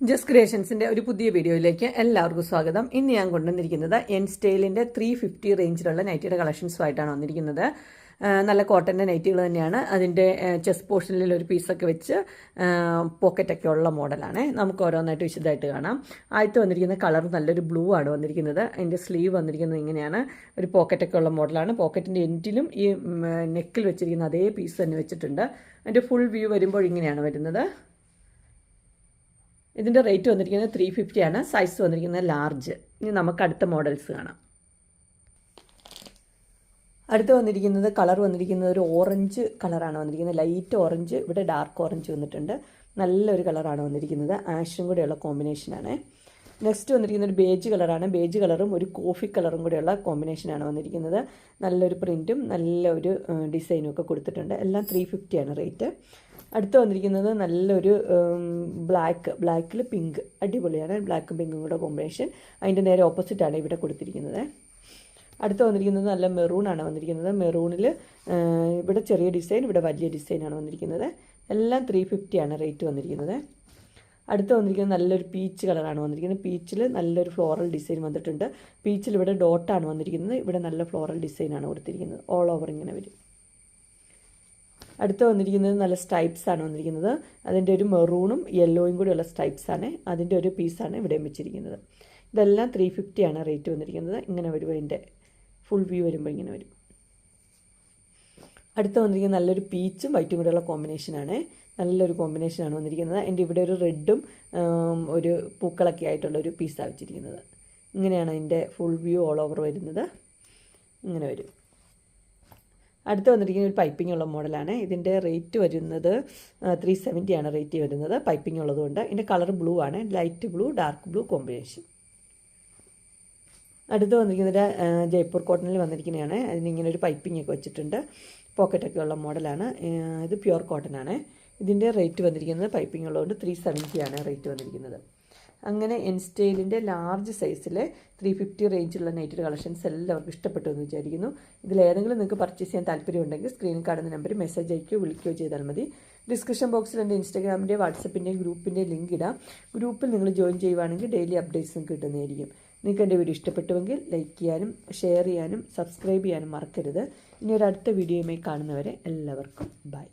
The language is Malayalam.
ജസ് ക്രിയേഷൻസിന്റെ ഒരു പുതിയ വീഡിയോയിലേക്ക് എല്ലാവർക്കും സ്വാഗതം. ഇന്ന് ഞാൻ കൊണ്ടുവന്നിരിക്കുന്നത് എൻ സ്റ്റൈലിന്റെ ത്രീ ഫിഫ്റ്റി റേഞ്ചിലുള്ള നൈറ്റിയുടെ കളക്ഷൻസുമായിട്ടാണ് വന്നിരിക്കുന്നത്. നല്ല കോട്ടന്റെ നൈറ്റികൾ തന്നെയാണ്. അതിന്റെ ചെസ് പോർഷനിൽ ഒരു പീസൊക്കെ വെച്ച് പോക്കറ്റൊക്കെ ഉള്ള മോഡലാണ്. നമുക്ക് ഓരോന്നായിട്ട് വിശദമായിട്ട് കാണാം. ആദ്യത്തെ വന്നിരിക്കുന്ന കളർ നല്ലൊരു ബ്ലൂ ആണ് വന്നിരിക്കുന്നത്. അതിന്റെ സ്ലീവ് വന്നിരിക്കുന്നത് ഇങ്ങനെയാണ്. ഒരു പോക്കറ്റൊക്കെ ഉള്ള മോഡലാണ്. പോക്കറ്റിന്റെ എൻഡിലും ഈ നെക്കിൽ വെച്ചിരിക്കുന്ന അതേ പീസ് തന്നെ വെച്ചിട്ടുണ്ട്. അതിന്റെ ഫുൾ വ്യൂ വരുമ്പോൾ ഇങ്ങനെയാണ് വരുന്നത്. ഇതിന്റെ റേറ്റ് വന്നിരിക്കുന്നത് ത്രീ ഫിഫ്റ്റി ആണ്. സൈസ് വന്നിരിക്കുന്നത് ലാർജ് ഇനി നമുക്ക് അടുത്ത മോഡൽസ് കാണാം. അടുത്ത് വന്നിരിക്കുന്നത് കളർ വന്നിരിക്കുന്നത് ഒരു ഓറഞ്ച് കളറാണ് വന്നിരിക്കുന്നത്. ലൈറ്റ് ഓറഞ്ച് ഇവിടെ ഡാർക്ക് ഓറഞ്ച് വന്നിട്ടുണ്ട്. നല്ലൊരു കളറാണ് വന്നിരിക്കുന്നത്. ആഷും കൂടെയുള്ള കോമ്പിനേഷനാണ് നെക്സ്റ്റ് വന്നിരിക്കുന്നത് ഒരു ബേജ് കളറാണ് ബേജ് കളറും ഒരു കോഫി കളറും കൂടെയുള്ള കോമ്പിനേഷനാണ് വന്നിരിക്കുന്നത്. നല്ലൊരു പ്രിന്റും നല്ലൊരു ഡിസൈനും ഒക്കെ കൊടുത്തിട്ടുണ്ട്. എല്ലാം ത്രീ ഫിഫ്റ്റിയാണ് റേറ്റ് അടുത്ത് വന്നിരിക്കുന്നത് നല്ലൊരു ബ്ലാക്ക് ബ്ലാക്കിൽ പിങ്ക് അടിപൊളിയാണ്. ബ്ലാക്കും പിങ്കും കൂടെ കോമ്പിനേഷൻ അതിന്റെ നേരെ ഓപ്പോസിറ്റാണ് ഇവിടെ കൊടുത്തിരിക്കുന്നത്. അടുത്ത് വന്നിരിക്കുന്നത് നല്ല മെറൂണാണ് വന്നിരിക്കുന്നത്. മെറൂണിൽ ഇവിടെ ചെറിയ ഡിസൈൻ ഇവിടെ വലിയ ഡിസൈനാണ് വന്നിരിക്കുന്നത്. എല്ലാം ത്രീ ഫിഫ്റ്റിയാണ് റേറ്റ് വന്നിരിക്കുന്നത്. അടുത്ത് വന്നിരിക്കുന്നത് നല്ലൊരു പീച്ച് കളറാണ് വന്നിരിക്കുന്നത്. പീച്ചിൽ നല്ലൊരു ഫ്ലോറൽ ഡിസൈൻ വന്നിട്ടുണ്ട്. പീച്ചിൽ ഇവിടെ ഡോട്ടാണ് വന്നിരിക്കുന്നത്. ഇവിടെ നല്ല ഫ്ലോറൽ ഡിസൈനാണ് കൊടുത്തിരിക്കുന്നത്. ഓൾ ഓവർ ഇങ്ങനെ വരും. അടുത്ത് വന്നിരിക്കുന്നത് നല്ല സ്ട്രൈപ്സ് ആണ് വന്നിരിക്കുന്നത്. അതിന്റെ ഒരു മെറൂണും യെല്ലോയും കൂടിയുള്ള സ്ട്രൈപ്സ് ആണ്. അതിന്റെ ഒരു പീസാണ് ഇവിടെ വെച്ചിരിക്കുന്നത്. ഇതെല്ലാം ത്രീ ഫിഫ്റ്റിയാണ് റേറ്റ് വന്നിരിക്കുന്നത്. ഇങ്ങനെ വരും അതിന്റെ ഫുൾ വ്യൂ വരുമ്പോൾ ഇങ്ങനെ വരും. അടുത്ത് വന്നിരിക്കുന്ന നല്ലൊരു പീച്ചും വൈറ്റും കൂടെയുള്ള കോമ്പിനേഷനാണ് നല്ലൊരു കോമ്പിനേഷനാണ് വന്നിരിക്കുന്നത്. എന്റെ ഇവിടെ ഒരു റെഡും ഒരു പൂക്കളൊക്കെ ആയിട്ടുള്ള ഒരു പീസാണ് വെച്ചിരിക്കുന്നത്. ഇങ്ങനെയാണ് അതിന്റെ ഫുൾ വ്യൂ ഓൾ ഓവർ വരുന്നത്. ഇങ്ങനെ വരും. അടുത്ത് വന്നിരിക്കുന്ന ഒരു പൈപ്പിംഗ് ഉള്ള മോഡലാണ്. ഇതിന്റെ റേറ്റ് വരുന്നത് ത്രീ സെവന്റിയാണ് റേറ്റ് വരുന്നത്. പൈപ്പിംഗ് ഉള്ളതുകൊണ്ട്. ഇതിന്റെ കളർ ബ്ലൂ ആണ്. Light blue dark blue combination. അടുത്ത് വന്നിരിക്കുന്നത് ജയ്പൂർ കോട്ടണിൽ വന്നിരിക്കുന്നതാണ്. അതിനിങ്ങനെ ഒരു പൈപ്പിംഗ് ഒക്കെ വെച്ചിട്ടുണ്ട്. പോക്കറ്റൊക്കെ ഉള്ള മോഡലാണ്. ഇത് പ്യുവർ കോട്ടൺ ആണ്. ഇതിന്റെ റേറ്റ് വന്നിരിക്കുന്നത് പൈപ്പിംഗ് ഉള്ളതുകൊണ്ട് ത്രീ സെവന്റിയാണ് റേറ്റ് വന്നിരിക്കുന്നത്. അങ്ങനെ എൻ സ്റ്റൈലിന്റെ ലാർജ് സൈസിലെ ത്രീ ഫിഫ്റ്റി റേഞ്ചിലുള്ള നൈറ്റഡ് കളക്ഷൻസ് എല്ലാവർക്കും ഇഷ്ടപ്പെട്ടു എന്ന് വിചാരിക്കുന്നു. ഇതിലേതെങ്കിലും നിങ്ങൾക്ക് പർച്ചേസ് ചെയ്യാൻ താല്പര്യമുണ്ടെങ്കിൽ സ്ക്രീനിൽ കാണുന്ന നമ്പർ മെസ്സേജ് അയക്കുകയോ വിളിക്കുകയോ ചെയ്താൽ മതി. ഡിസ്ക്രിപ്ഷൻ ബോക്സിൽ എന്റെ ഇൻസ്റ്റാഗ്രാമിന്റെ വാട്സപ്പിന്റെയും ഗ്രൂപ്പിന്റെയും ലിങ്ക് ഇടാം. ഗ്രൂപ്പിൽ നിങ്ങൾ ജോയിൻ ചെയ്യുവാണെങ്കിൽ ഡെയിലി അപ്ഡേറ്റ്സും കിട്ടുന്നതായിരിക്കും. നിങ്ങൾക്ക് എന്റെ വീഡിയോ ഇഷ്ടപ്പെട്ടുവെങ്കിൽ ലൈക്ക് ചെയ്യാനും ഷെയർ ചെയ്യാനും സബ്സ്ക്രൈബ് ചെയ്യാനും മറക്കരുത്. ഇനി ഒരു അടുത്ത വീഡിയോയുമായി കാണുന്നവരെ എല്ലാവർക്കും ബൈ